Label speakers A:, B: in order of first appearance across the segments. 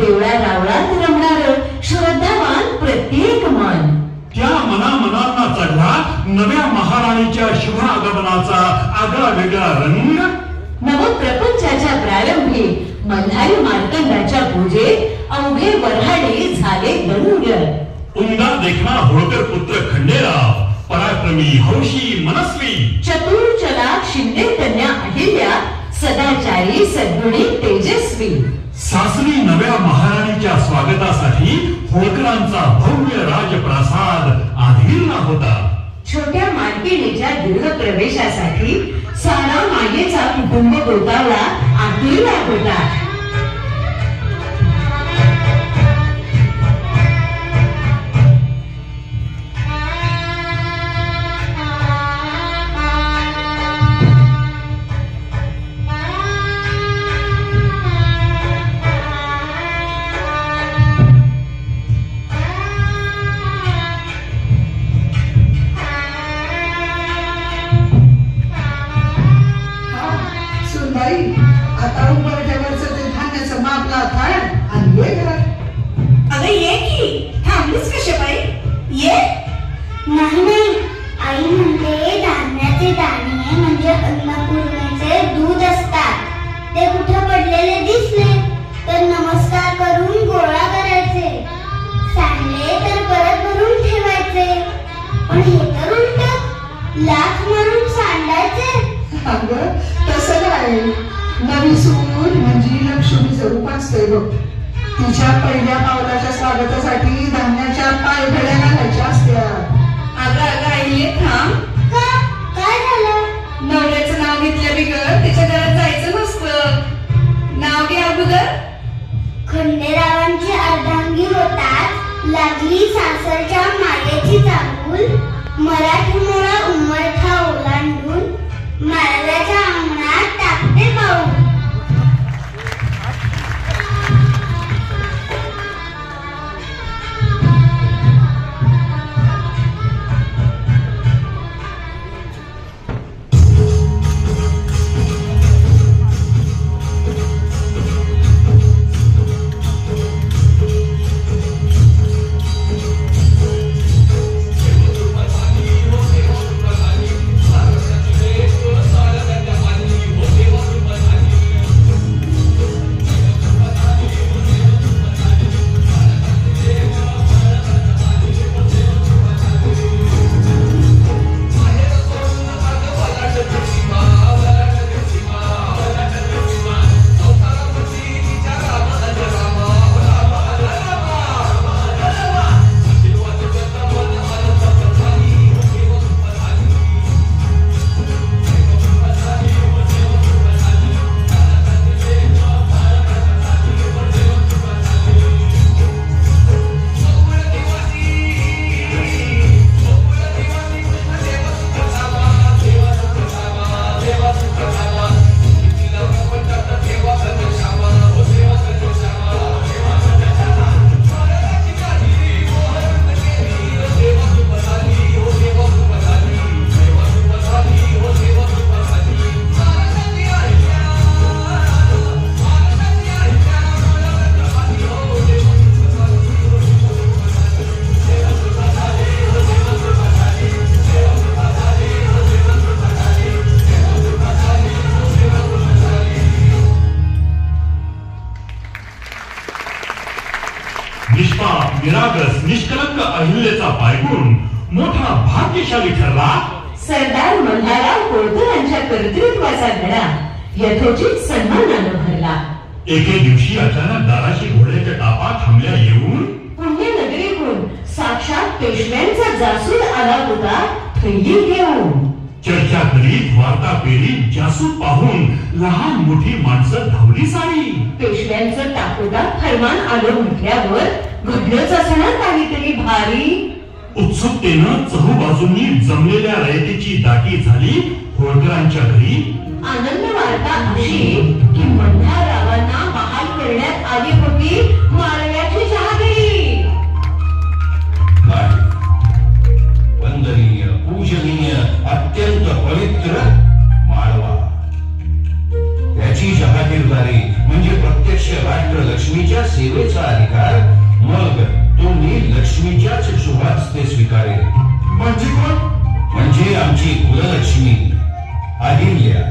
A: देवळा रावळात रमणार श्रद्धावान प्रत्येक मन.
B: त्या मनामनांना चढला नव्या महाराणीच्या शुभ आगमनाचा आगळा वेगळा रंग
A: नवप्रपंचाच्या प्रारंभी मल्हारी मार्तंडाच्या पूजेत अवघे वऱ्हाडी झाले दंग
B: उमदा देखना होळकर पुत्र खंडेराव पराक्रमी हौशी मनस्वी.
A: चतुर चलाक शिंदे कन्या अहिल्या सदाचारी सद्गुणी तेजस्वी.
B: सासरी नव्या महाराणीच्या स्वागतासाठी होळकरांचा भव्य राजप्रसाद आधीला होता.
A: छोट्या मालकिणीच्या दीर्घ प्रवेशासाठी सारा मायेचा कुटुंब गोतावला आधीला होता.
C: अगं
D: तसं काय नवी सून म्हणजे लक्ष्मीचं रूप असतंय बघ. तिच्या पहिल्या पावलाच्या स्वागतासाठी धान्याच्या पायघड्या घालायच्या असत्या.
C: अगं अगं आई ये थांब.
E: का? काय झालं?
C: नवऱ्याचं नाव घेतल्या बिगर त्याच्या घरात जायचं नसतं. नाव घे अगोदर.
E: खंडेरावांची अर्धांगी होताच लागली सासरच्या मायेची चांगूल. मराठीमुळा उमरठा ओलांडून माळव्याच्या अंगणात टाकते पाऊल
B: निरागस निष्कलंक अहिल्याचा पायगुण मोठा भाग्यशाली ठरला.
A: सरदार मल्हारराव होळकर यांच्या कर्तृत्वाचा धडा यथोचित सन्मानानं भरला.
B: एके दिवशी अचानक दाराशी घोड्याच्या टापा थांबल्या येऊन
A: पुण्यनगरीहून साक्षात पेशव्यांचा जासूद आला होता थैली घेऊन.
B: चर्चा करीत वार्ता पेरीत जासूद पाहून लहान मोठी माणसं धावली सारी
A: पेशव्यांचं टाकोटा फरमान आलं म्हटल्यावर घडलंच असणार काहीतरी भारी.
B: उत्सुकतेनं चहूबाजूंनी जमलेल्या रयतेची दाटी झाली होळकरांच्या घरी.
A: आनंद वार्ता अशी की मल्हाररावांना बहाल करण्यात आली होती माळव्याची जहागिरी.
F: वंदनीय पूजनीय अत्यंत पवित्र माळवा. त्याची जहागीरदारी म्हणजे प्रत्यक्ष राष्ट्र लक्ष्मीच्या सेवे सेवेचा अधिकार लक्ष्मीच्याच शुभाच ते स्वीकारेल.
B: म्हणजे कोण?
F: म्हणजे आमची कुललक्ष्मी. अहिल्या.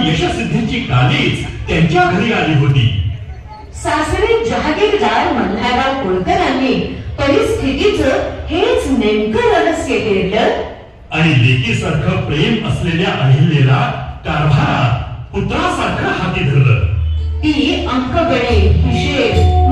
B: यशसिद्धीची कालीच त्यांच्या घरी आली होती.
A: सासरे जहागीरदार मल्हारराव होळकरांनी परिस्थितीचं हेच नेमकं रहस्य केलं
B: आणि लेकीसारखं प्रेम असलेल्या अहिल्याला कारभारात पुत्रासारखं हाती धरलं.
A: ती अंकगणे हिशेब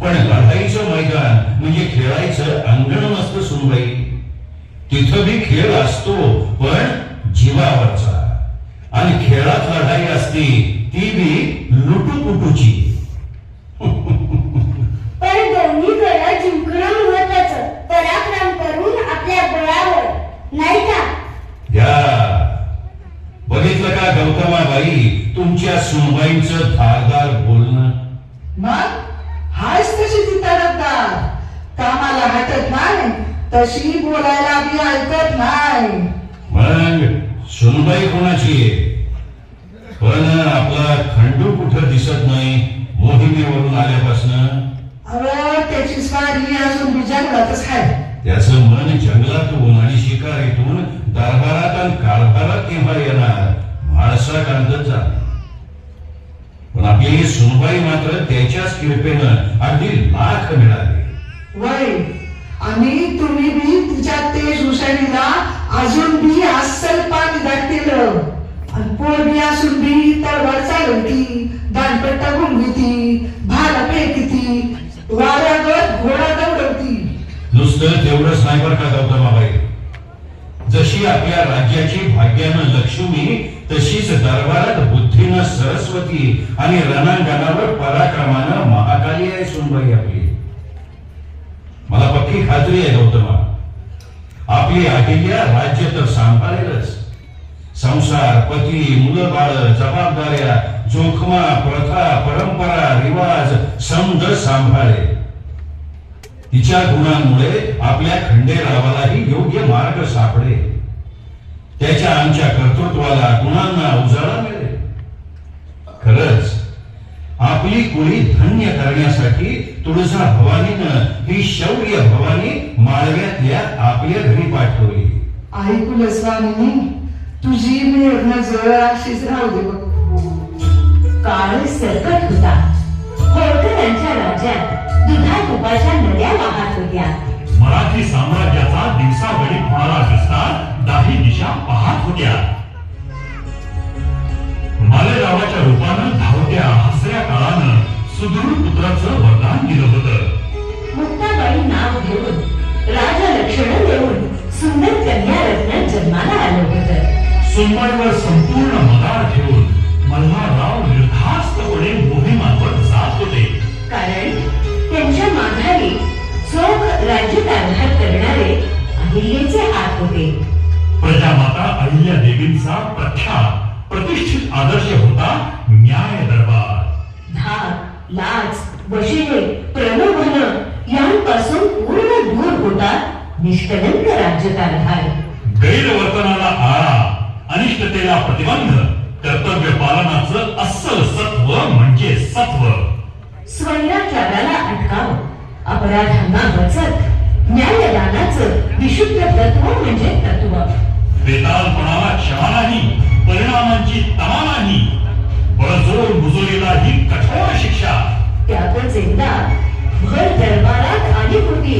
E: पण
F: लढाईचं मैदान म्हणजे खेळायचं अंगण नसतं सुनबाई. तिथं बी खेळ असतो पण जीवावरचा. आणि खेळात लढाई असती ती बी लुटूपुटूची.
E: पण दोन्हीकडे जिंकणं महत्वाचं पराक्रम करून आपल्या बळावर. नाही का?
F: या. बघितलं का गौतमाबाई तुमच्या सुनबाईंचं धारदार
D: हटत नाही तशी बोलायला बी ऐकत नाही.
F: मग सुनबाई कोणाची आहे? पण आपला खंडू कुठं दिसत नाही मोहिमेवरून आल्यापासनं?
D: अरे त्याची स्वारी अजून बी जंगलातच आहे.
F: त्याचं मन जंगलातून आणि शिकारीतून दरबारात आणि कारभारात केव्हा येणार? म्हाळसा कांदत जाणार पण आपली सुनबाई मात्र त्याच्याच कृपेनं अगदी लाख मिळाली.
D: वय आणि तुम्ही बी तिच्या तेज हुशारीला अजून बी अस्सल पाणी केलं. आणि पोर बी असून बी तळवार चालवती दानपट्टा घुमविती भाला फेकती वाऱ्यावर घोडा दौडवती.
F: नुसतं तेवढंच नाही बरं का गौतमाबाई जशी आपल्या राज्याची भाग्यानं लक्ष्मी तशीच दरबारात बुद्धीनं सरस्वती आणि रणांगणावर पराक्रमानं महाकाली आहे सुनबाई आपली. मला पक्की खात्री आहे गौतमा आपली अहिल्या राज्य तर सांभाळेलच. संसार पती मुलं बाळ जबाबदाऱ्या जोखमा प्रथा परंपरा रिवाज समज सांभाळे. तिच्या गुणांमुळे आपल्या खंडेरावालाही योग्य मार्ग सापडे त्याच्या आमच्या कर्तृत्वाला गुणांना उजाळा मिळेल. खरंच आपली कुळी धन्य करण्यासाठी तुळजा भवानीनं ही शौर्य भवानी माळव्यातल्या आपल्या घरी पाठवली.
D: ऐकूल स्वामीनी तुझी मेर नजर अशीच राहू दे
A: काळ सरकट होता. होळकरांच्या राज्यात दुधा तुपाच्या नद्या वाहत होत्या.
B: मराठी साम्राज्याचा दिवसागणिक होणारा विस्तार दाही दिशा पाहत होत्या. मालेगावाच्या रूपानं धावत्या हसऱ्या काळानं सुदृढ पुत्राचं वरदान दिलं होतं.
A: मुक्ताबाई नाव घेऊन राजलक्षण देऊन सुंदर कन्या रत्न जन्माला आलं होतं.
B: सुनबाईवर संपूर्ण मदार ठेवून मल्हारराव निर्धास्तपणे मोहिमांवर जात होते.
A: कारण त्यांच्या माघारी चोख राज्यकारभार करणारे अहिल्याचे हात होते.
B: प्रजामाता अहिल्या देवींचा प्रख्यात प्रतिष्ठित आदर्श होता न्याय दरबार
A: धाक लाच वशिले प्रलोभन यांपासून पूर्ण दूर होता निष्कलंक राज्यकारभार
B: गैरवर्तनाला आळा अनिष्टतेला प्रतिबंध कर्तव्य पालनाचं अस्सल सत्व म्हणजे सत्व.
A: स्वैराचाराला अटकाव अपराधांना बचत
G: न्यायदानाचं सेंदा भर दरबारात आली होती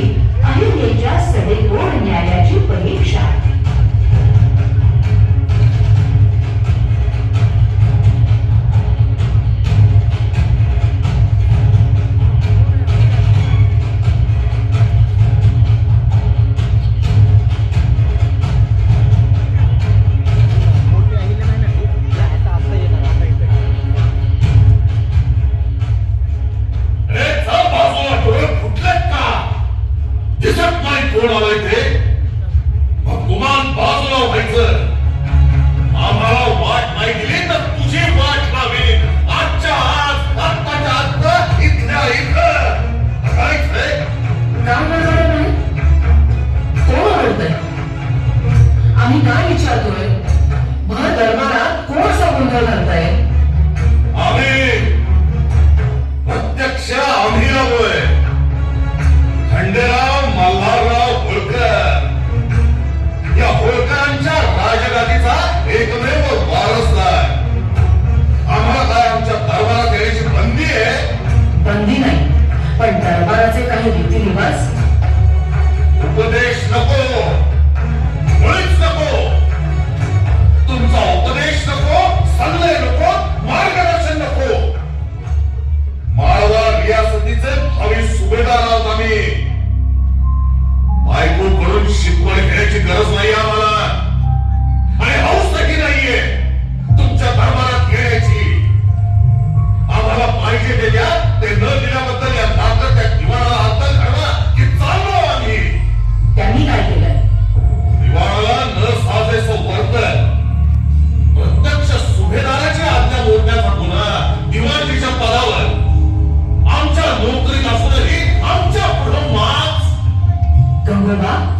G: बंधुता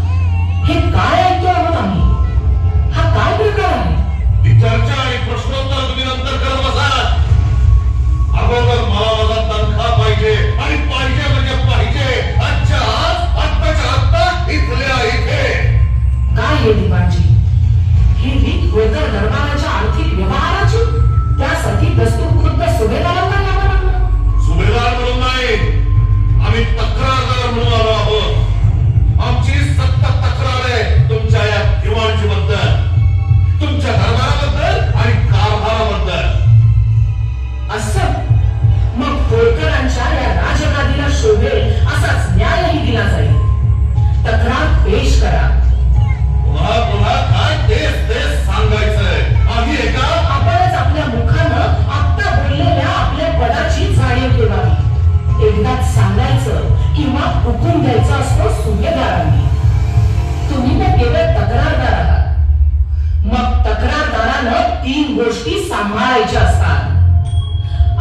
G: गोष्टी सांभाळायच्या असतात.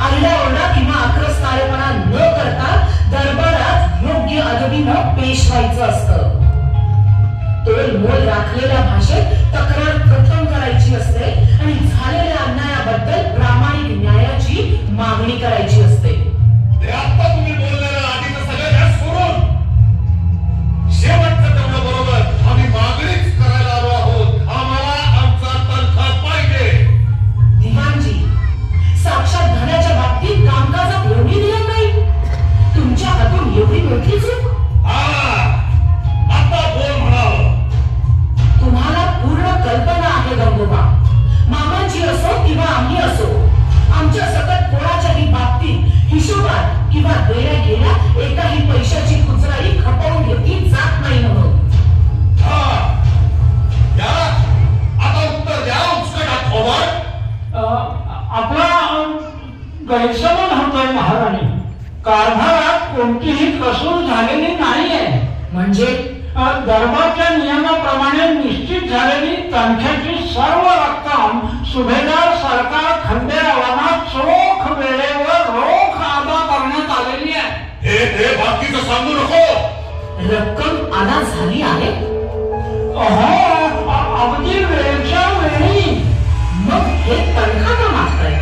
G: आरडाओरडा किंवा अक्रस्तारेपणा न करता दरबारात योग्य अदबीनं पेश व्हायचं असतं. तोल मोल राखलेल्या भाषेत तक्रार प्रथम करायची असते आणि झालेल्या अन्यायाबद्दल प्रामाणिक न्यायाची मागणी करायची असते. झालेली नाही आहे म्हणजे
H: धर्माच्या नियमाप्रमाणे निश्चित झालेली तंख्याची सर्व रक्कम सुभेदार सरकार खंडेरावांना चोख वेळेवर रोख अदा करण्यात आलेली आहे.
F: हे बाकी बाकीचं सांगू नको.
G: रक्कम अदा झाली आहे?
H: अगदी वेळच्या वेळी.
G: मग हे तनखा का मागताय?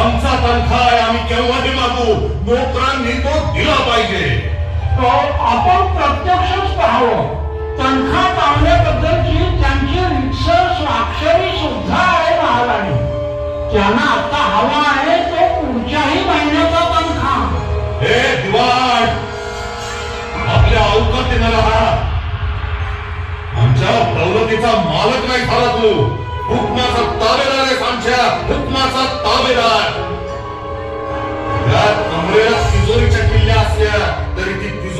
F: आमचा तनखा आहे आम्ही केव्हा मागू. नोकरांनी तो दिला पाहिजे.
H: तर आपण प्रत्यक्षच पाहावं. त्यांची रिक्सर स्वाक्षरी सुद्धा आहे महाराणी. आता हवा आहे तो पुढच्याही महिन्याचा
F: हे दिवाण! आपल्या अवकातीनं आमच्या दौलतीचा मालक नाही झाला तू. हुकमाचा ताबेदार आहे आमच्या हुकमाचा ताबेदार.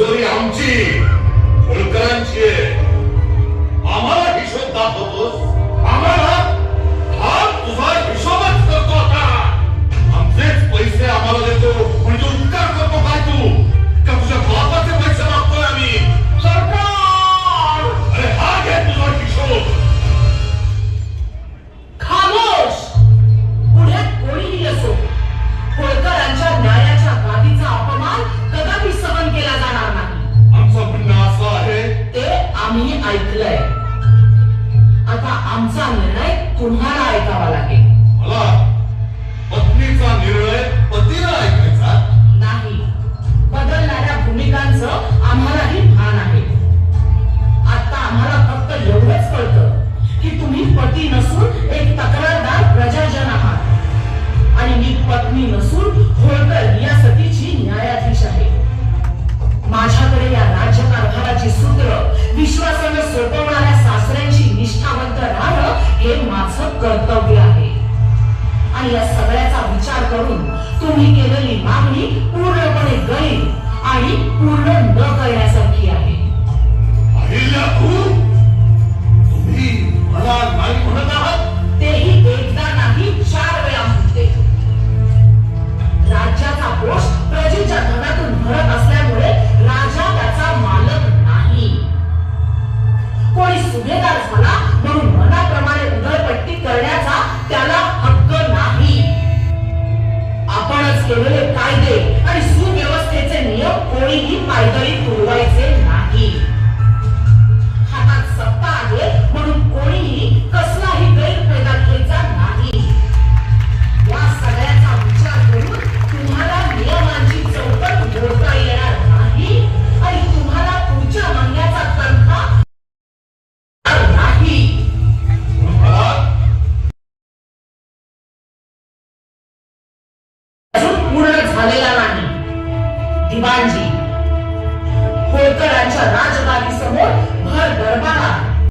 G: 择良婿